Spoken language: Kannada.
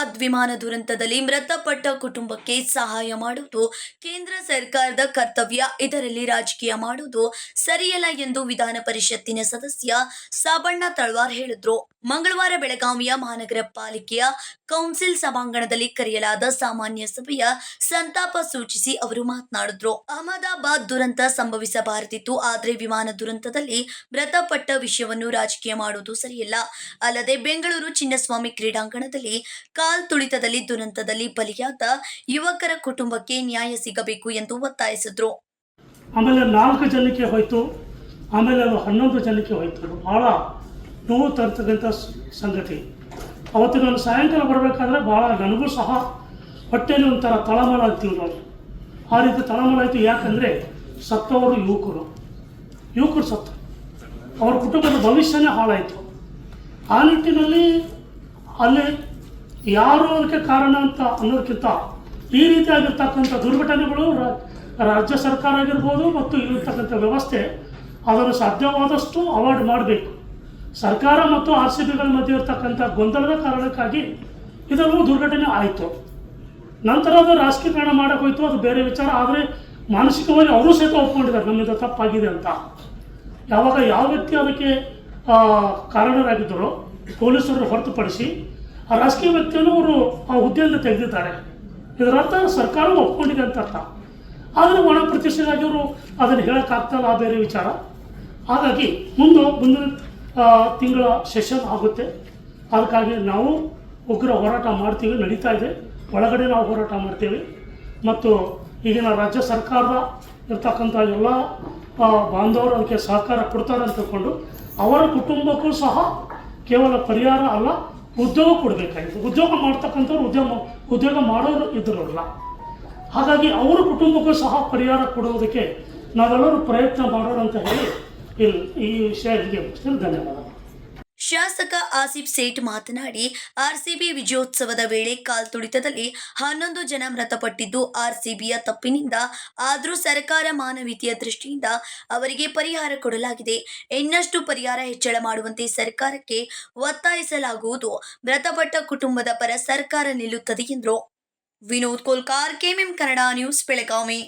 ಅಹಮದಾಬಾದ್ ವಿಮಾನ ದುರಂತದಲ್ಲಿ ಮೃತಪಟ್ಟ ಕುಟುಂಬಕ್ಕೆ ಸಹಾಯ ಮಾಡುವುದು, ಕೇಂದ್ರ ಸರ್ಕಾರದ ಕರ್ತವ್ಯ. ಇದರಲ್ಲಿ ರಾಜಕೀಯ ಮಾಡುವುದು ಸರಿಯಲ್ಲ ಎಂದು ವಿಧಾನ ಪರಿಷತ್ತಿನ ಸದಸ್ಯ ಸಾಬಣ್ಣ ತಳ್ವಾರ್ ಹೇಳಿದ್ರು. ಮಂಗಳವಾರ ಬೆಳಗಾವಿಯ ಮಹಾನಗರ ಪಾಲಿಕೆಯ ಕೌನ್ಸಿಲ್ ಸಭಾಂಗಣದಲ್ಲಿ ಕರೆಯಲಾದ ಸಾಮಾನ್ಯ ಸಭೆಯ ಸಂತಾಪ ಸೂಚಿಸಿ ಅವರು ಮಾತನಾಡಿದ್ರು. ಅಹಮದಾಬಾದ್ ದುರಂತ ಸಂಭವಿಸಬಾರದಿತ್ತು, ಆದರೆ ವಿಮಾನ ದುರಂತದಲ್ಲಿ ಮೃತಪಟ್ಟ ವಿಷಯವನ್ನು ರಾಜಕೀಯ ಮಾಡುವುದು ಸರಿಯಲ್ಲ. ಅಲ್ಲದೆ ಬೆಂಗಳೂರು ಚಿನ್ನಸ್ವಾಮಿ ಕ್ರೀಡಾಂಗಣದಲ್ಲಿ ಕಾಲ್ ತುಳಿತದಲ್ಲಿ ದುರಂತದಲ್ಲಿ ಬಲಿಯಾದ ಯುವಕರ ಕುಟುಂಬಕ್ಕೆ ನ್ಯಾಯ ಸಿಗಬೇಕು ಎಂದು ಒತ್ತಾಯಿಸಿದ್ರು. ಆಮೇಲೆ ನಾಲ್ಕು ಜನಕ್ಕೆ ಹೋಯಿತು. ಆಮೇಲೆ ಅದು ಹನ್ನೊಂದು ಜನಕ್ಕೆ ಹೋಯಿತು. ಬಹಳ ನೋವು ತರ್ತಕ್ಕಂಥ ಸಂಗತಿ. ಅವತ್ತು ನಾನು ಸಾಯಂಕಾಲ ಬರಬೇಕಾದ್ರೆ ಭಾಳ ನನಗೂ ಸಹ ಹೊಟ್ಟೆಲಿ ಒಂಥರ ತಳಮಳ ಅಂತೀವಿ ನಾವು ಆ ರೀತಿ ತಳಮಳ ಆಯಿತು. ಯಾಕಂದರೆ ಸತ್ತವರು ಯುವಕರು. ಯುವಕರು ಸತ್ತು. ಅವ್ರ ಕುಟುಂಬದ ಭವಿಷ್ಯನೇ ಹಾಳಾಯಿತು. ಆ ನಿಟ್ಟಿನಲ್ಲಿ ಅಲ್ಲಿ ಯಾರು ಅದಕ್ಕೆ ಕಾರಣ ಅಂತ ಅನ್ನೋದಕ್ಕಿಂತ ಈ ರೀತಿಯಾಗಿರ್ತಕ್ಕಂಥ ದುರ್ಘಟನೆಗಳು ರಾಜ್ಯ ಸರ್ಕಾರ ಆಗಿರ್ಬೋದು ಮತ್ತು ಇಲ್ಲಿರ್ತಕ್ಕಂಥ ವ್ಯವಸ್ಥೆ ಅದನ್ನು ಸಾಧ್ಯವಾದಷ್ಟು ಅವಾಯ್ಡ್ ಮಾಡಬೇಕು. ಸರ್ಕಾರ ಮತ್ತು ಆರ್ ಸಿ ಬಿಗಳ ಮಧ್ಯೆ ಇರತಕ್ಕಂಥ ಗೊಂದಲದ ಕಾರಣಕ್ಕಾಗಿ ಇದೆಲ್ಲವೂ ದುರ್ಘಟನೆ ಆಯಿತು. ನಂತರ ಅದು ರಾಜಕೀಕರಣ ಮಾಡಕ್ಕೆ ಹೋಯ್ತು ಅದು ಬೇರೆ ವಿಚಾರ, ಆದರೆ ಮಾನಸಿಕವಾಗಿ ಅವರು ಸಹಿತ ಒಪ್ಕೊಂಡಿದ್ದಾರೆ, ನಮ್ಮಿಂದ ತಪ್ಪಾಗಿದೆ ಅಂತ. ಯಾವಾಗ ಯಾವ ವ್ಯಕ್ತಿ ಅದಕ್ಕೆ ಕಾರಣರಾಗಿದ್ದರೋ ಪೊಲೀಸರು ಹೊರತುಪಡಿಸಿ ಆ ರಾಜಕೀಯ ವ್ಯಕ್ತಿಯನ್ನು ಅವರು ಆ ಹುದ್ದೆಯಿಂದ ತೆಗೆದಿದ್ದಾರೆ. ಇದರರ್ಥ ಸರ್ಕಾರವು ಒಪ್ಕೊಂಡಿದೆ ಅಂತ ಅರ್ಥ. ಆದರೆ ಒಣ ಪ್ರತಿಷ್ಠೆಗಾಗಿ ಅವರು ಅದನ್ನು ಹೇಳೋಕ್ಕಾಗ್ತಲ್ಲ ಆ ಬೇರೆ ವಿಚಾರ. ಹಾಗಾಗಿ ಮುಂದೆ ಮುಂದಿನ ತಿಂಗಳ ಸೆಷನ್ ಆಗುತ್ತೆ. ಅದಕ್ಕಾಗಿ ನಾವು ಉಗ್ರ ಹೋರಾಟ ಮಾಡ್ತೀವಿ, ನಡೀತಾ ಇದೆ. ಒಳಗಡೆ ನಾವು ಹೋರಾಟ ಮಾಡ್ತೀವಿ. ಮತ್ತು ಈಗಿನ ರಾಜ್ಯ ಸರ್ಕಾರದ ಇರ್ತಕ್ಕಂಥ ಎಲ್ಲ ಬಾಂಧವರು ಅದಕ್ಕೆ ಸಹಕಾರ ಕೊಡ್ತಾರೆ ಅಂತ ತಿಳ್ಕೊಂಡು ಅವರ ಕುಟುಂಬಕ್ಕೂ ಸಹ ಕೇವಲ ಪರಿಹಾರ ಅಲ್ಲ ಉದ್ಯೋಗ ಕೊಡಬೇಕಾಗಿತ್ತು. ಉದ್ಯೋಗ ಮಾಡ್ತಕ್ಕಂಥವ್ರು ಉದ್ಯೋಗ ಉದ್ಯೋಗ ಮಾಡೋರು ಇದ್ರಲ್ಲ. ಹಾಗಾಗಿ ಅವರ ಕುಟುಂಬಕ್ಕೂ ಸಹ ಪರಿಹಾರ ಕೊಡುವುದಕ್ಕೆ ನಾವೆಲ್ಲರೂ ಪ್ರಯತ್ನ ಮಾಡೋಣ ಅಂತ ಹೇಳಿ ಇಲ್ಲಿ ಈ ವಿಷಯ ಇಲ್ಲಿಗೆ ಮುಗಿಸ್ತೀನಿ. ಧನ್ಯವಾದ ಶಾಸಕ ಆಸಿಫ್ ಸೇಠ್ ಮಾತನಾಡಿ, ಆರ್ಸಿಬಿ ವಿಜಯೋತ್ಸವದ ವೇಳೆ ಕಾಲ್ತುಳಿತದಲ್ಲಿ ಹನ್ನೊಂದು ಜನ ಮೃತಪಟ್ಟಿದ್ದು, ಆರ್ಸಿಬಿಯ ತಪ್ಪಿನಿಂದ ಆದರೂ ಸರ್ಕಾರ ಮಾನವೀಯತೆಯ ದೃಷ್ಟಿಯಿಂದ ಅವರಿಗೆ ಪರಿಹಾರ ಕೊಡಲಾಗಿದೆ. ಇನ್ನಷ್ಟು ಪರಿಹಾರ ಹೆಚ್ಚಳ ಮಾಡುವಂತೆ ಸರ್ಕಾರಕ್ಕೆ ಒತ್ತಾಯಿಸಲಾಗುವುದು. ಮೃತಪಟ್ಟ ಕುಟುಂಬದ ಪರ ಸರ್ಕಾರ ನಿಲ್ಲುತ್ತದೆ ಎಂದರು. Vinod Kolkar, KMM Kannada news, Belagavi.